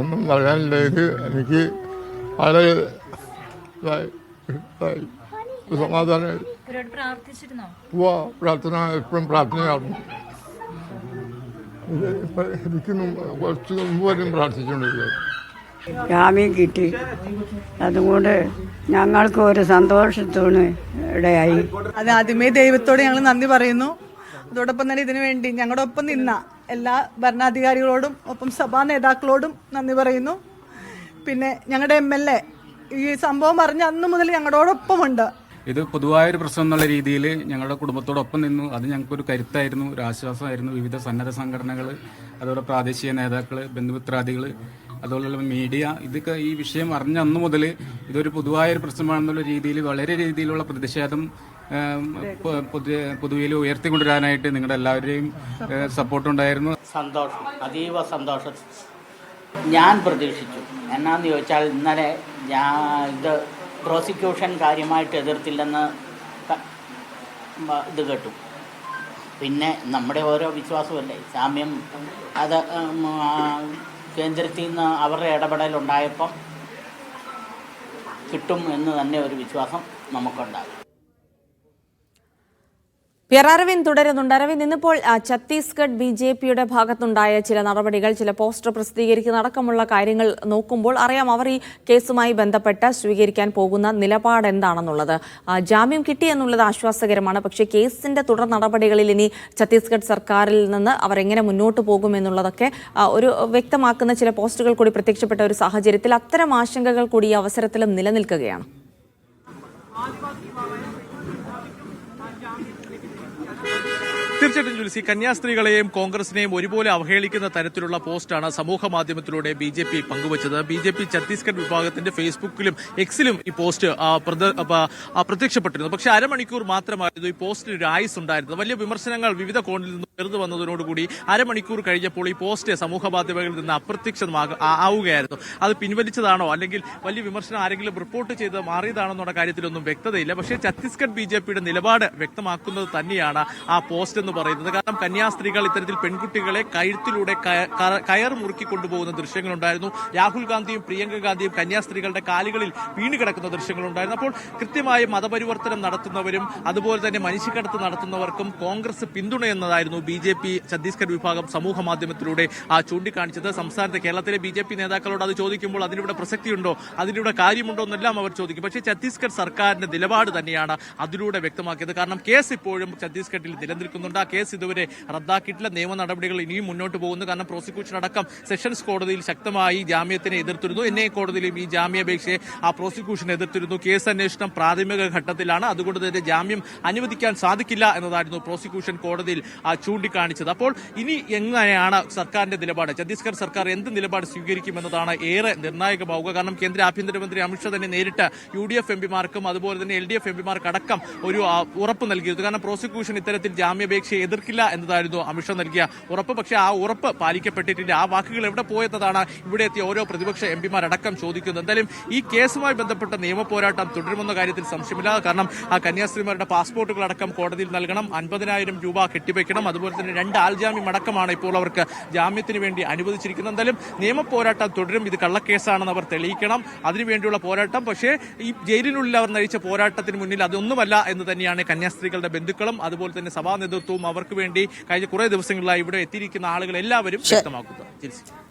ഒന്നും പറയാനില്ല. ഇത് എനിക്ക് വളരെ സമാധാനം. പോവാ പ്രാർത്ഥന എപ്പോഴും പ്രാർത്ഥനയാണ് എനിക്ക് കുറച്ച് മുമ്പ് വരെയും പ്രാർത്ഥിച്ചിട്ടുണ്ട് ജാമ്യം കിട്ടി. അതുകൊണ്ട് ഞങ്ങൾക്ക് ഒരു സന്തോഷത്തോണ് ഇടയായി. അത് ആദ്യമേ ദൈവത്തോട് ഞങ്ങൾ നന്ദി പറയുന്നു. അതോടൊപ്പം തന്നെ ഇതിനു വേണ്ടി ഞങ്ങളുടെ ഒപ്പം നിന്ന എല്ലാ ഭരണാധികാരികളോടും ഒപ്പം സഭാ നേതാക്കളോടും നന്ദി പറയുന്നു. പിന്നെ ഞങ്ങളുടെ എം എൽ എ ഈ സംഭവം അറിഞ്ഞ അന്ന് മുതൽ ഞങ്ങളോടൊപ്പമുണ്ട്. ഇത് പൊതുവായൊരു പ്രശ്നം എന്നുള്ള രീതിയിൽ ഞങ്ങളുടെ കുടുംബത്തോടൊപ്പം നിന്നു. അത് ഞങ്ങൾക്കൊരു കരുത്തായിരുന്നു ഒരു ആശ്വാസമായിരുന്നു. വിവിധ സന്നദ്ധ സംഘടനകൾ അതുപോലെ പ്രാദേശിക നേതാക്കൾ ബന്ധുമിത്രാദികൾ അതുപോലെയുള്ള മീഡിയ ഇതൊക്കെ ഈ വിഷയം അറിഞ്ഞ അന്ന് മുതൽ ഇതൊരു പൊതുവായൊരു പ്രശ്നമാണെന്നുള്ള രീതിയിൽ വളരെ രീതിയിലുള്ള പ്രതിഷേധം ഏം, പൊ- പൊതു- പൊതുവിൽ ഉയർത്തിക്കൊണ്ടുവരാനായിട്ട് നിങ്ങളുടെ എല്ലാവരുടെയും സപ്പോർട്ട് ഉണ്ടായിരുന്നു സന്തോഷം അതീവ സന്തോഷം. ഞാൻ പ്രതീക്ഷിച്ചു. എന്നാന്ന് ചോദിച്ചാൽ ഇന്നലെ ഞാൻ ഇത് പ്രോസിക്യൂഷൻ കാര്യമായിട്ട് എതിർത്തില്ലെന്ന് ഇത് കേട്ടു. പിന്നെ നമ്മുടെ ഓരോ വിശ്വാസമല്ലേ? സാമ്യം അത് കേന്ദ്രത്തിൽ നിന്ന് അവരുടെ ഇടപെടലുണ്ടായപ്പം കിട്ടും എന്ന് തന്നെ ഒരു വിശ്വാസം നമുക്കുണ്ടാകും. പി ആർ അരവിന്ദ് തുടരുന്നുണ്ട്. അരവിന്ദ് ഇന്നിപ്പോൾ ഛത്തീസ്ഗഡ് ബി ജെ പിയുടെ ഭാഗത്തുണ്ടായ ചില നടപടികൾ ചില പോസ്റ്റർ പ്രസിദ്ധീകരിക്കുന്ന അടക്കമുള്ള കാര്യങ്ങൾ നോക്കുമ്പോൾ അറിയാം അവർ ഈ കേസുമായി ബന്ധപ്പെട്ട് സ്വീകരിക്കാൻ പോകുന്ന നിലപാട് എന്താണെന്നുള്ളത്. ജാമ്യം കിട്ടി എന്നുള്ളത് ആശ്വാസകരമാണ്. പക്ഷേ കേസിന്റെ തുടർ നടപടികളിൽ ഇനി ഛത്തീസ്ഗഡ് സർക്കാരിൽ നിന്ന് അവർ എങ്ങനെ മുന്നോട്ട് പോകും എന്നുള്ളതൊക്കെ ഒരു വ്യക്തമാക്കുന്ന ചില പോസ്റ്റുകൾ കൂടി പ്രത്യക്ഷപ്പെട്ട ഒരു സാഹചര്യത്തിൽ അത്തരം ആശങ്കകൾ കൂടി ഈ അവസരത്തിലും നിലനിൽക്കുകയാണ്. തീർച്ചയായിട്ടും ജുൽസി കന്യാസ്ത്രീകളെയും കോൺഗ്രസിനെയും ഒരുപോലെ അവഹേളിക്കുന്ന തരത്തിലുള്ള പോസ്റ്റാണ് സമൂഹ മാധ്യമത്തിലൂടെ ബി ജെ പി പങ്കുവച്ചത്. ബി ജെ പി ഛത്തീസ്ഗഡ് വിഭാഗത്തിന്റെ ഫേസ്ബുക്കിലും എക്സിലും ഈ പോസ്റ്റ് പ്രത്യക്ഷപ്പെട്ടിരുന്നു. പക്ഷേ അരമണിക്കൂർ മാത്രമായിരുന്നു ഈ പോസ്റ്റിന് ഒരു ആയുസ് ഉണ്ടായിരുന്നത്. വലിയ വിമർശനങ്ങൾ വിവിധ കോണിൽ നിന്ന് ഉയർന്നു വന്നതിനോടുകൂടി അരമണിക്കൂർ കഴിഞ്ഞപ്പോൾ ഈ പോസ്റ്റ് സമൂഹ മാധ്യമങ്ങളിൽ നിന്ന് അപ്രത്യക്ഷമാവുകയായിരുന്നു അത് പിൻവലിച്ചതാണോ? അല്ലെങ്കിൽ വലിയ വിമർശനം ആരെങ്കിലും റിപ്പോർട്ട് ചെയ്ത് മാറിയതാണോ എന്നുള്ള കാര്യത്തിലൊന്നും വ്യക്തതയില്ല. പക്ഷേ ഛത്തീസ്ഗഡ് ബി ജെ പിയുടെ നിലപാട് വ്യക്തമാക്കുന്നത് തന്നെയാണ് ആ പോസ്റ്റ് എന്ന് പറയുന്നത്. കാരണം കന്യാസ്ത്രീകൾ ഇത്തരത്തിൽ പെൺകുട്ടികളെ കഴുത്തിലൂടെ കയർ മുറുക്കി കൊണ്ടുപോകുന്ന ദൃശ്യങ്ങളുണ്ടായിരുന്നു. രാഹുൽ ഗാന്ധിയും പ്രിയങ്ക ഗാന്ധിയും കന്യാസ്ത്രീകളുടെ കാലുകളിൽ വീണുകിടക്കുന്ന ദൃശ്യങ്ങളുണ്ടായിരുന്നു. അപ്പോൾ കൃത്യമായി മതപരിവർത്തനം നടത്തുന്നവരും അതുപോലെ തന്നെ മനുഷ്യക്കടത്ത് നടത്തുന്നവർക്കും കോൺഗ്രസ് പിന്തുണയെന്നതായിരുന്നു ബി ജെ പി ഛത്തീസ്ഗഡ് വിഭാഗം സമൂഹ മാധ്യമത്തിലൂടെ ചൂണ്ടിക്കാണിച്ചത്. സംസ്ഥാനത്തെ കേരളത്തിലെ ബി ജെ പി നേതാക്കളോട് അത് ചോദിക്കുമ്പോൾ അതിനിവിടെ പ്രസക്തിയുണ്ടോ? അതിനിവിടെ കാര്യമുണ്ടോ എന്നെല്ലാം അവർ ചോദിക്കും. പക്ഷേ ഛത്തീസ്ഗഡ് സർക്കാരിന്റെ നിലപാട് തന്നെയാണ് അതിലൂടെ വ്യക്തമാക്കിയത്. കാരണം കേസ് ഇപ്പോഴും ഛത്തീസ്ഗഡിൽ നിലനിൽക്കുന്നുണ്ട്. ആ കേസ് ഇതുവരെ റദ്ദാക്കിയിട്ടില്ല. നിയമ നടപടികൾ ഇനിയും മുന്നോട്ട് പോകുന്നു. കാരണം പ്രോസിക്യൂഷൻ അടക്കം സെഷൻസ് കോടതിയിൽ ശക്തമായി ജാമ്യത്തിനെ എതിർത്തിരുന്നു. എൻ ഐ കോടതിയിലും ഈ ജാമ്യാപേക്ഷയെ ആ പ്രോസിക്യൂഷൻ എതിർത്തിരുന്നു. കേസ് അന്വേഷണം പ്രാഥമിക ഘട്ടത്തിലാണ്. അതുകൊണ്ട് തന്നെ ജാമ്യം അനുവദിക്കാൻ സാധിക്കില്ല എന്നതായിരുന്നു പ്രോസിക്യൂഷൻ കോടതിയിൽ ആ ചൂണ്ടിക്കാണിച്ചത്. അപ്പോൾ ഇനി എങ്ങനെയാണ് സർക്കാരിന്റെ നിലപാട്? ഛത്തീസ്ഗഡ് സർക്കാർ എന്ത് നിലപാട് സ്വീകരിക്കുമെന്നതാണ് ഏറെ നിർണായകമാവുക കാരണം കേന്ദ്ര ആഭ്യന്തരമന്ത്രി അമിത്ഷാ തന്നെ നേരിട്ട് യു ഡി എഫ് എംപിമാർക്കും അതുപോലെ തന്നെ എൽ ഡി എഫ് എംപിമാർക്ക് അടക്കം ഒരു ഉറപ്പ് നൽകിയിരുന്നു. കാരണം പ്രോസിക്യൂഷൻ ഇത്തരത്തിൽ ജാമ്യാപേക്ഷയെ എതിർക്കില്ല എന്നതായിരുന്നു അമിത്ഷാ നൽകിയ ഉറപ്പ്. പക്ഷേ ആ ഉറപ്പ് പാലിക്കപ്പെട്ടിട്ടില്ല. ആ വാക്കുകൾ എവിടെ പോയെന്നതാണ് ഇവിടെ എത്തിയ ഓരോ പ്രതിപക്ഷ എംപിമാരടക്കം ചോദിക്കുന്നത്. എന്തായാലും ഈ കേസുമായി ബന്ധപ്പെട്ട നിയമപോരാട്ടം തുടരുമെന്ന കാര്യത്തിൽ സംശയമില്ല കാരണം ആ കന്യാസ്ത്രീമാരുടെ പാസ്പോർട്ടുകളടക്കം കോടതിയിൽ നൽകണം. അൻപതിനായിരം രൂപ കെട്ടിവെക്കണം. അതുപോലെ തന്നെ രണ്ട് ആൾജാമ്യം അടക്കമാണ് ഇപ്പോൾ അവർക്ക് ജാമ്യത്തിന് വേണ്ടി അനുവദിച്ചിരിക്കുന്നത്. എന്തായാലും നിയമ പോരാട്ടം തുടരും. ഇത് കള്ളക്കേസാണെന്ന് അവർ തെളിയിക്കണം. അതിനുവേണ്ടിയുള്ള പോരാട്ടം. പക്ഷേ ഈ ജയിലിനുള്ളിൽ അവർ നയിച്ച പോരാട്ടത്തിന് മുന്നിൽ അതൊന്നുമല്ല എന്ന് തന്നെയാണ് കന്യാസ്ത്രീകളുടെ ബന്ധുക്കളും അതുപോലെ തന്നെ സഭാ നേതൃത്വവും അവർക്ക് വേണ്ടി കഴിഞ്ഞ കുറേ ദിവസങ്ങളിലായി ഇവിടെ എത്തിയിരിക്കുന്ന ആളുകൾ എല്ലാവരും വ്യക്തമാക്കുന്നത്